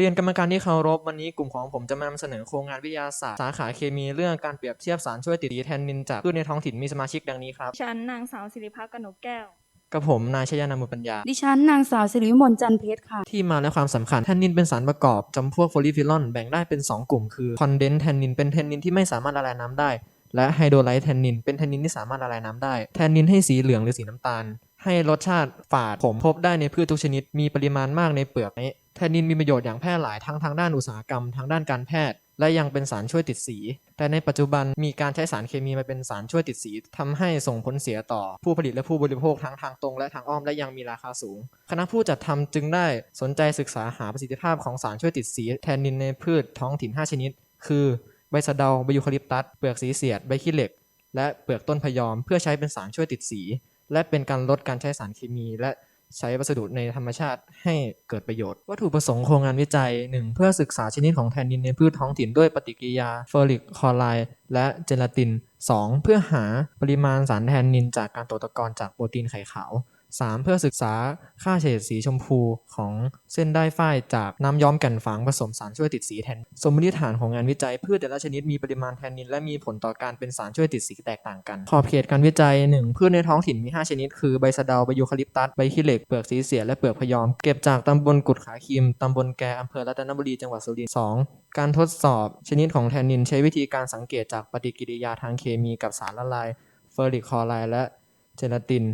เรียนกรรมการที่เคารพวันนี้กลุ่มของผมจะมานำเสนอโครงงานวิทยาศาสตร์สาขาเคมีเรื่องการเปรียบเทียบสารช่วยติดสีแทนนินจากพืชในท้องถิ่นมีสมาชิกดังนี้ครับ ฉันนางสาวสิริพักกนกแก้ว กับผมนายชยานามุปัญญา ดิฉันนางสาวสิริวิมลจันทร์เพชรค่ะ ที่มาและความสำคัญแทนนินเป็นสารประกอบจำพวกโฟลิฟิลอนแบ่งได้เป็น 2 กลุ่มคือคอนเดนแทนนินเป็นแทนนินที่ไม่สามารถละลายน้ำได้ และไฮโดรไลท์แทนนินเป็นแทนนินที่สามารถละลายน้ำได้แทนนินให้สีเหลืองหรือสีน้ำตาล ให้รสชาติฝาดขมพบได้ในพืชทุกชนิด มีปริมาณมากในเปลือกนี้แทนนินมีประโยชน์อย่างแพร่หลายทั้งทางด้านอุตสาหกรรมทางด้านการแพทย์ และยังเป็นสารช่วยติดสี แต่ในปัจจุบันมีการใช้สารเคมีมาเป็นสารช่วยติดสีทำให้ส่งผลเสียต่อผู้ผลิตและผู้บริโภคทั้งทางตรงและทางอ้อมและยังมีราคาสูง คณะผู้จัดทำจึงได้สนใจศึกษาหาประสิทธิภาพของสารช่วยติดสี แทนนินในพืชท้องถิ่น 5 ชนิด คือใบสะเดาใบยูคาลิปตัสเปลือกสีเสียดใบขี้เหล็ก และเปลือกต้นพยอมเพื่อใช้เป็นสารช่วยติดสี และเป็นการลดการใช้สารเคมี และใช้วัสดุในธรรมชาติให้เกิดประโยชน์ วัตถุประสงค์โครงงานวิจัย 1. เพื่อศึกษาชนิดของแทนนินในพืชท้องถิ่นด้วยปฏิกิริยาเฟอริกคลอไรด์และเจลาติน 2. เพื่อหาปริมาณสารแทนนินจากการตกตะกอนจากโปรตีนไข่ขาว 3. เพื่อศึกษาค่าเฉดสีชมพูของเส้นได้ฝ้ายจากน้ำย้อมแก่นฝางผสมสารช่วยติดสีแทน สมมติฐานของงานวิจัยพืชแต่ละชนิดมีปริมาณแทนนินและมีผลต่อการเป็นสารช่วยติดสีแตกต่างกัน ขอบเขตการวิจัย 1. พืชในท้องถิ่นมี 5 ชนิด คือใบสะเดาใบยูคาลิปตัสใบขี้เหล็กเปลือกสีเสียและเปลือกพยอม เก็บจากตำบลกุดขาคิมตำบลแกอำเภอรัตนบุรีจังหวัดสุรินทร์ 2. การทดสอบชนิดของแทนนินใช้วิธีการสังเกตจากปฏิกิริยาทางเคมีกับสารละลายเฟอริกคลอไรด์และเจลาติน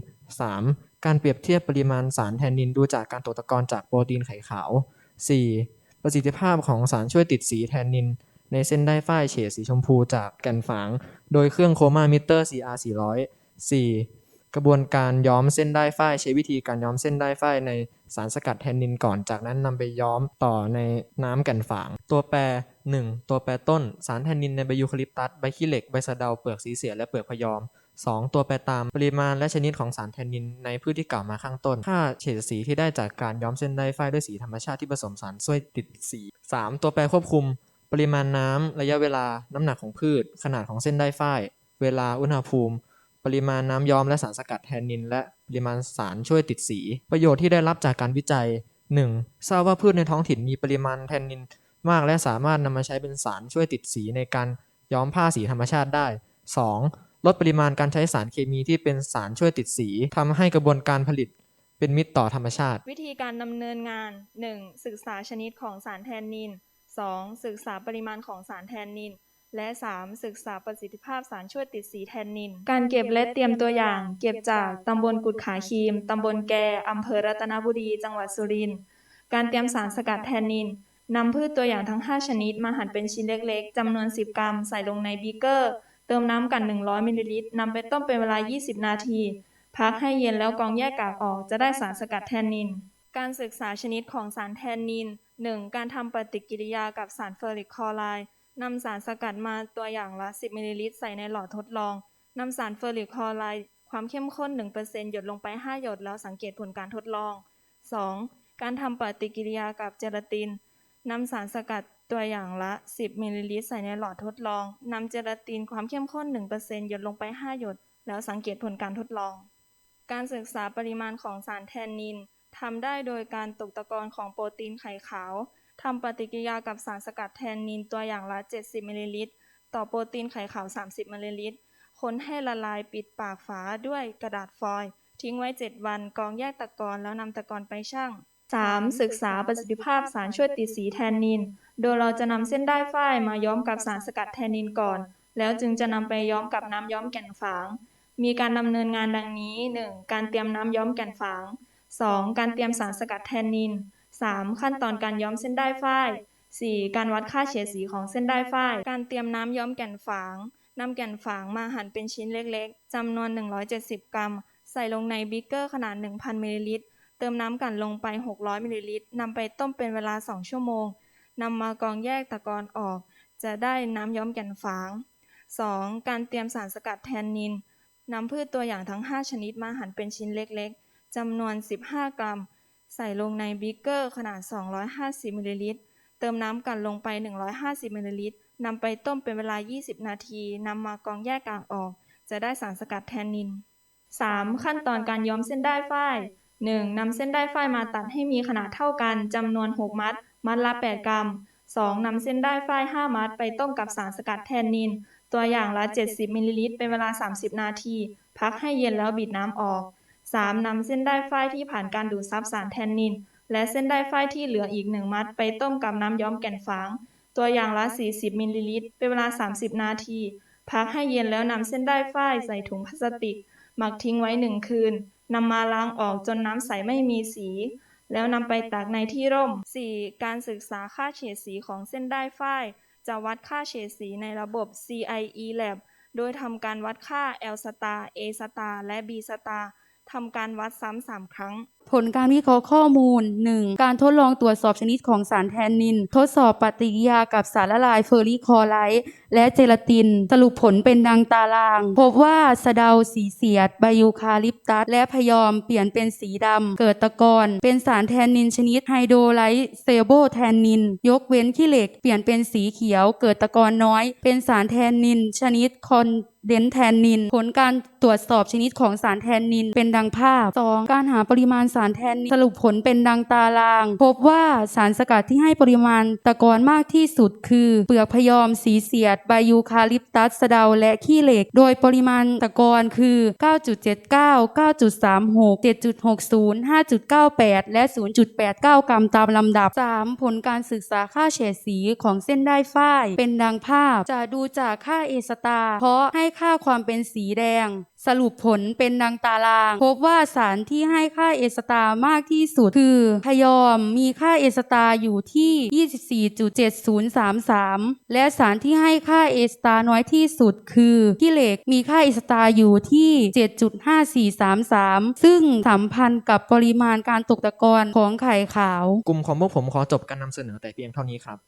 3. การเปรียบเทียบปริมาณสารแทนนินดูจากการตกตะกอนจากโปรตีนไข่ขาว 4. ประสิทธิภาพของสารช่วยติดสีแทนนิน ในเส้นได้ฝ้ายเฉดสีชมพูจากแก่นฝาง โดยเครื่องโคมามิเตอร์ CR 400 4. กระบวนการย้อมเส้นได้ฝ้ายใช้วิธีการย้อมเส้นได้ฝ้ายในสารสกัดแทนนินก่อน จากนั้นนำไปย้อมต่อในน้ำแก่นฝาง ตัวแปร 1. ตัวแปรต้น สารแทนนินในใบยูคาลิปตัส ใบขี้เหล็ก ใบสะเดา เปลือกสีเสีย และเปลือกพยอม 2. ตัวแปรตามปริมาณและชนิดของสารแทนนินในพืชที่กล่าวมาข้างต้น ค่าเฉดสีที่ได้จากการย้อมเส้นได้ฝ้ายด้วยสีธรรมชาติที่ผสมสารช่วยติดสี 3. ตัวแปรควบคุม ปริมาณน้ำ ระยะเวลา น้ำหนักของพืช ขนาดของเส้นได้ฝ้าย เวลา อุณหภูมิ ปริมาณน้ำย้อมและสารสกัดแทนนิน และปริมาณสารช่วยติดสี ประโยชน์ที่ได้รับจากการวิจัย 1. ทราบว่าพืชในท้องถิ่นมีปริมาณแทนนิน มากและสามารถนำมาใช้เป็นสารช่วยติดสีในการย้อมผ้าสีธรรมชาติได้ 2. ลดปริมาณการใช้สารเคมีที่เป็นสารช่วยติดสีทำให้กระบวนการผลิตเป็นมิตรต่อธรรมชาติ วิธีการดำเนินงาน 1. ศึกษาชนิดของสารแทนนิน 2. ศึกษาปริมาณของสารแทนนิน และ 3. ศึกษาประสิทธิภาพสารช่วยติดสีแทนนิน การเก็บและเตรียมตัวอย่าง เก็บจากตำบลกุดขาคีมตำบลแกอำเภอรัตนบุรี จังหวัดสุรินทร์การเตรียมสารสกัดแทนนินนำพืชตัวอย่างทั้ง 5 ชนิดมาหั่นเป็นชิ้นเล็กๆจำนวน 10 กรัม ใส่ลงในบีเกอร์ เติมน้ำกัน 100มิลลิลิตรนำไปต้มเป็นเวลา 20 นาที พักให้เย็นแล้วกรองแยกกากออกจะได้สารสกัดแทนนิน การศึกษาชนิดของสารแทนนิน 1. การทำปฏิกิริยากับสารเฟอริกคลอไรด์นำสารสกัดมาตัวอย่างละ 10มิลลิลิตรใส่ในหลอดทดลองนำสารเฟอริกคลอไรด์ความเข้มข้น 1%หยดลงไป 5 หยดแล้วสังเกตผลการทดลอง 2. การทำปฏิกิริยากับเจลาติน นำสารสกัดตัวอย่างละ 10 มิลลิลิตรใส่ในหลอดทดลอง นำเจลาตินความเข้มข้น 1%หยดลงไป 5 หยด แล้วสังเกตผลการทดลอง การศึกษาปริมาณของสารแทนนินทำได้โดยการตกตะกอนของโปรตีนไข่ขาวทำปฏิกิริยากับสารสกัดแทนนินตัวอย่างละ 70 มิลลิลิตร ต่อโปรตีนไข่ขาว 30 มิลลิลิตร คนให้ละลายปิดปากฝาด้วยกระดาษฟอยล์ ทิ้งไว้ 7 วันกรองแยกตะกอนแล้วนำตะกอนไปชั่ง 3. ศึกษาประสิทธิภาพสารช่วยติดสีแทนนิน โดยเราจะนำเส้นได้ฝ้ายมาย้อมกับสารสกัดแทนนินก่อน แล้วจึงจะนำไปย้อมกับน้ำย้อมแก่นฝาง มีการดำเนินงานดังนี้ 1. การเตรียมน้ำย้อมแก่นฝาง 2. การเตรียมสารสกัดแทนนิน 3. ขั้นตอนการย้อมเส้นได้ฝ้าย 4. การวัดค่าเฉดสีของเส้นได้ฝ้าย การเตรียมน้ำย้อมแก่นฝางนำแก่นฝางมาหั่นเป็นชิ้นเล็กๆจำนวน 170 กรัม ใส่ลงในบิ๊กเกอร์ขนาด 1,000มิลลิลิตร ติมน้ำกันลงไป 600มิลลิลิตรนำไปต้มเป็นเวลา 2 ชั่วโมงนำมากรองแยกตะกอนออก จะได้น้ำย้อมแก่นฝาง 2. การเตรียมสารสกัดแทนนินนำพืชตัวอย่างทั้ง 5 ชนิดมาหั่นเป็นชิ้นเล็กๆจำนวน 15 กรัม ใส่ลงในบิ๊กเกอร์ขนาด 250มิลลิลิตรเติมน้ำกันลงไป 150มิลลิลิตรนำไปต้มเป็นเวลา 20 นาทีนำมากรองแยกกากออก จะได้สารสกัดแทนนิน 3. ขั้นตอนการย้อมเส้นได้ฝ้าย 1. นำเส้นได้ฝ้ายมาตัดให้มีขนาดเท่ากันจำนวน 6 มัด มัดละ 8 กรัม 2. นำเส้นได้ฝ้าย 5 มัด ไปต้มกับสารสกัดแทนนิน ตัวอย่างละ 70มิลลิลิตรเป็นเวลา 30 นาที พักให้เย็นแล้วบีบน้ำออก 3. นำเส้นได้ฝ้ายที่ผ่านการดูดซับสารแทนนิน และเส้นได้ฝ้ายที่เหลืออีก 1 มัด ไปต้มกับน้ำย้อมแก่นฝาง ตัวอย่างละ 40มิลลิลิตรเป็นเวลา 30 นาที พักให้เย็นแล้วนำเส้นได้ฝ้ายใส่ถุงพลาสติก หมักทิ้งไว้ 1 คืน นำมาล้างออกจนน้ำใสไม่มีสี แล้วนำไปตากในที่ร่ม 4. การศึกษาค่าเฉดสีของเส้นได้ฝ้าย จะวัดค่าเฉดสีในระบบ CIE Lab โดยทำการวัดค่า L star A star และ B star ทำการวัดซ้ำสามครั้ง ผลการวิเคราะห์ข้อมูล 1. การทดลองตรวจสอบชนิดของสารแทนนิน ทดสอบปฏิกิริยากับสารละลายเฟอร์ริคอไรด์และเจลาติน สรุปผลเป็นดังตาราง พบว่าสะเดาสีเสียดไบยูคาลิปตัส และพยอมเปลี่ยนเป็นสีดำ เกิดตะกอนเป็นสารแทนนินชนิดไฮโดรไลท์เซโบแทนนิน ยกเว้นขี้เหล็ก เปลี่ยนเป็นสีเขียว เกิดตะกอนน้อย เป็นสารแทนนิน ชนิดคอนเดนแทนนิน ผลการตรวจสอบชนิดของสารแทนนิน เป็นดังภาพ 2. การหาปริมาณสารแทนสรุปผลเป็นดังตาราง พบว่าสารสกัดที่ให้ปริมาณตะกอนมากที่สุดคือ เปลือกพยอม สีเสียดไบยูคาลิปตัสสะเดา และขี้เหล็ก โดยปริมาณตะกอนคือ 9.79 9.36 7.60 5.98 และ 0.89 กรัมตามลำดับ 3. ผลการศึกษาค่าเฉดสีของเส้นได้ฝ้าย เป็นดังภาพ จะดูจากค่าเอสตา เพราะให้ค่าความเป็นสีแดง สรุปผลเป็นดังตาราง พบว่าสารที่ให้ค่าเอสตามากที่สุดคือพยอมมีค่าเอสตาอยู่ที่ 24.7033 และสารที่ให้ค่าเอสตาน้อยที่สุดคือขี้เหล็กมีค่าเอสตาอยู่ที่ 7.5433 ซึ่งสัมพันธ์กับปริมาณการตกตะกอนของไข่ขาว กลุ่มของพวกผมขอจบการนำเสนอแต่เพียงเท่านี้ครับ